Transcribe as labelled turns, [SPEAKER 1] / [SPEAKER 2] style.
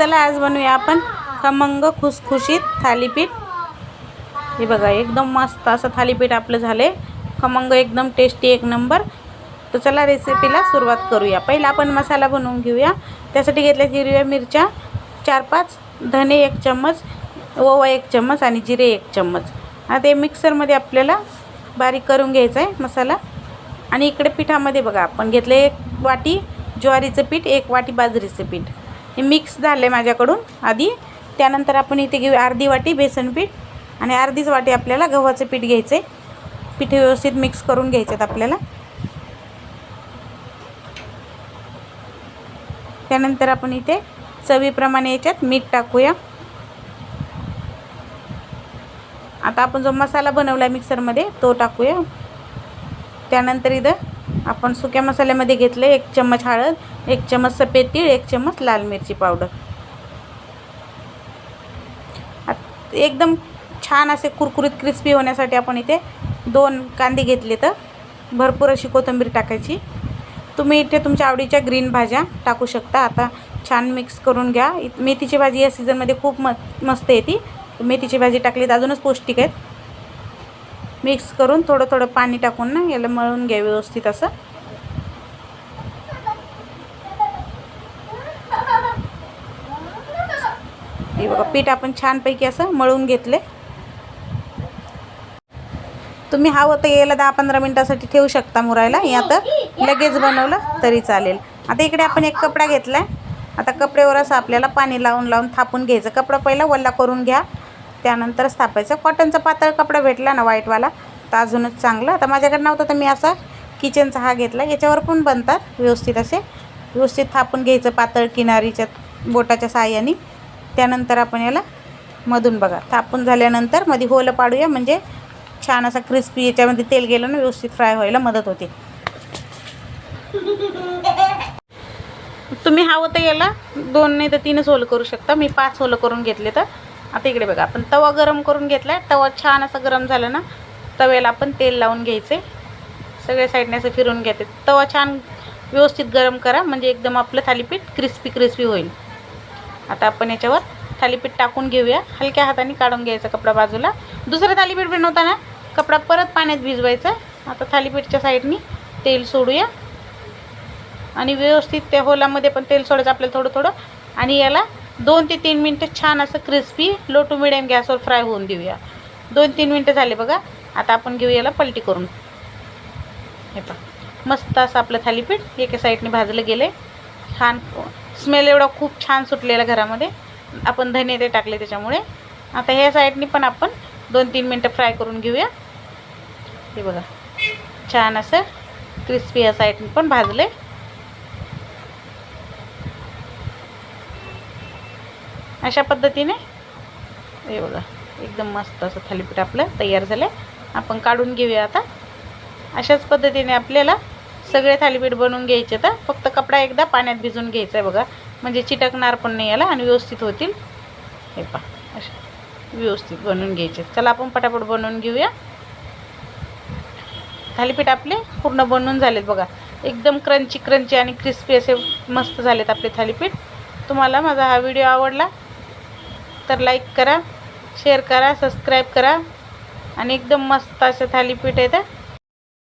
[SPEAKER 1] चला आज बनवूया आपण खमंग खुसखुशीत थालीपीठ. हे बघा एकदम मस्त असं थालीपीठ आपलं झाले खमंग एकदम टेस्टी एक नंबर तर चला रेसिपीला सुरुवात करूया. पहिला आपण मसाला बनवून घेऊया. त्यासाठी घेतल्या हिरव्या मिरच्या चार पाच धने एक चम्मच ओवा एक चम्मच आणि जिरे एक चम्मच. आता ते मिक्सरमध्ये आपल्याला बारीक करून घ्यायचं आहे मसाला. आणि इकडे पिठामध्ये बघा आपण घेतलं एक वाटी ज्वारीचं पीठ एक वाटी बाजरीचं पीठ. हे मिक्स झालं आहे माझ्याकडून आधी. त्यानंतर आपण इथे घेऊ अर्धी वाटी बेसन पीठ आणि अर्धीच वाटी आपल्याला गव्हाचं पीठ घ्यायचं आहे पीठ व्यवस्थित मिक्स करून घ्यायचे आहेत आपल्याला. त्यानंतर आपण इथे चवीप्रमाणे याच्यात मीठ टाकूया. आता आपण जो मसाला बनवला आहे मिक्सरमध्ये तो टाकूया. त्यानंतर इथं आपण सुक्या मसाल्यामध्ये घेतलं एक चम्मच हळद एक चम्मच सफेद तीळ एक चम्मच लाल मिरची पावडर. एकदम छान असे कुरकुरीत क्रिस्पी होण्यासाठी आपण इथे दोन कांदे घेतले तर भरपूर अशी कोथिंबीर टाकायची. तुम्ही इथे तुमच्या आवडीच्या ग्रीन भाज्या टाकू शकता. आता छान मिक्स करून घ्या. मेथीची भाजी या सीझनमध्ये खूप म मस्त येते. मेथीची भाजी टाकली तर अजूनच पौष्टिक आहेत. मिक्स करून थोडं थोडं पाणी टाकून ना याला मळून घ्या व्यवस्थित असं. हे बघा पीठ आपण छानपैकी असं मळून घेतले. तुम्ही हवं तर याला दहा पंधरा मिनटासाठी ठेवू शकता मुरायला. या तर लगेच बनवलं तरी चालेल. आता इकडे आपण एक कपडा घेतला आहे आता कपड्यावर असं आपल्याला पाणी लावून लावून थापून घ्यायचं. कपडा पहिला वल्ला करून घ्या. त्यानंतरच थापायचं कॉटनचा पातळ कपडा भेटला ना व्हाईटवाला तर अजूनच चांगलं. आता माझ्याकडे नव्हतं तर मी असा किचनचा हा घेतला. याच्यावर पण बनतात व्यवस्थित असे. व्यवस्थित थापून घ्यायचं पातळ किनारीच्या बोटाच्या साहाय्याने त्यानंतर आपण याला मधून बघा. थापून झाल्यानंतरमध्ये होलं पाडूया. म्हणजे छान असा क्रिस्पी याच्यामध्ये तेल गेलं ना व्यवस्थित फ्राय व्हायला मदत होते. तुम्ही हवं तर याला दोन नाही तर तीनच होलं करू शकता. मी पाच होलं करून घेतले तर. आता इकडे बघा आपण तवा गरम करून घेतला आहे तवा छान असा गरम झाला ना तव्याला आपण तेल लावून घ्यायचे. सगळ्या साईडने असं फिरून घ्यायचे तवा छान व्यवस्थित गरम करा म्हणजे एकदम आपलं थालीपीठ क्रिस्पी क्रिस्पी होईल. आता आपण याच्यावर थालीपीठ टाकून घेऊया. हलक्या हाताने काढून घ्यायचा कपडा बाजूला. दुसरं थालीपीठ बनवताना कपडा परत पाण्यात भिजवायचा. आता थालीपीठच्या साईडनी तेल सोडूया. आणि व्यवस्थित त्या होलामध्ये पण तेल सोडायचं आपल्याला थोडं थोडं. आणि याला दोन ते तीन मिनटं छान असं क्रिस्पी लो टू मिडियम गॅसवर फ्राय होऊन देऊया. दोन तीन मिनटं झाले बघा. आता आपण घेऊ याला पलटी करून. हे पहा. मस्त असं आपलं थालीपीठ एका साईडने भाजलं गेले छान स्मेल एवढा खूप छान सुटलेला घरामध्ये. आपण धने ते टाकले त्याच्यामुळे. आता ह्या साईडने पण आपण दोन तीन मिनटं फ्राय करून घेऊया. हे बघा. छान असं क्रिस्पी या साईडने पण भाजले अशा पद्धतीने. हे बघा एकदम मस्त असं थालीपीठ आपलं तयार झालं आपण काढून घेऊया आता. अशाच पद्धतीने आपल्याला सगळे थालीपीठ बनवून घ्यायचे तर फक्त कपडा एकदा पाण्यात भिजून घ्यायचा आहे बघा. म्हणजे चिटकणार पण नाही याला आणि व्यवस्थित होतील. हे पा असे व्यवस्थित बनवून घ्यायचे. चला आपण पटापट बनवून घेऊया. थालीपीठ आपले पूर्ण बनवून झालेत बघा. एकदम क्रंची क्रंची आणि क्रिस्पी असे मस्त झालेत आपले थालीपीठ. तुम्हाला माझा हा व्हिडिओ आवडला तर लाईक करा शेअर करा सबस्क्राईब करा. आणि एकदम मस्त असं थालीपीठ येतं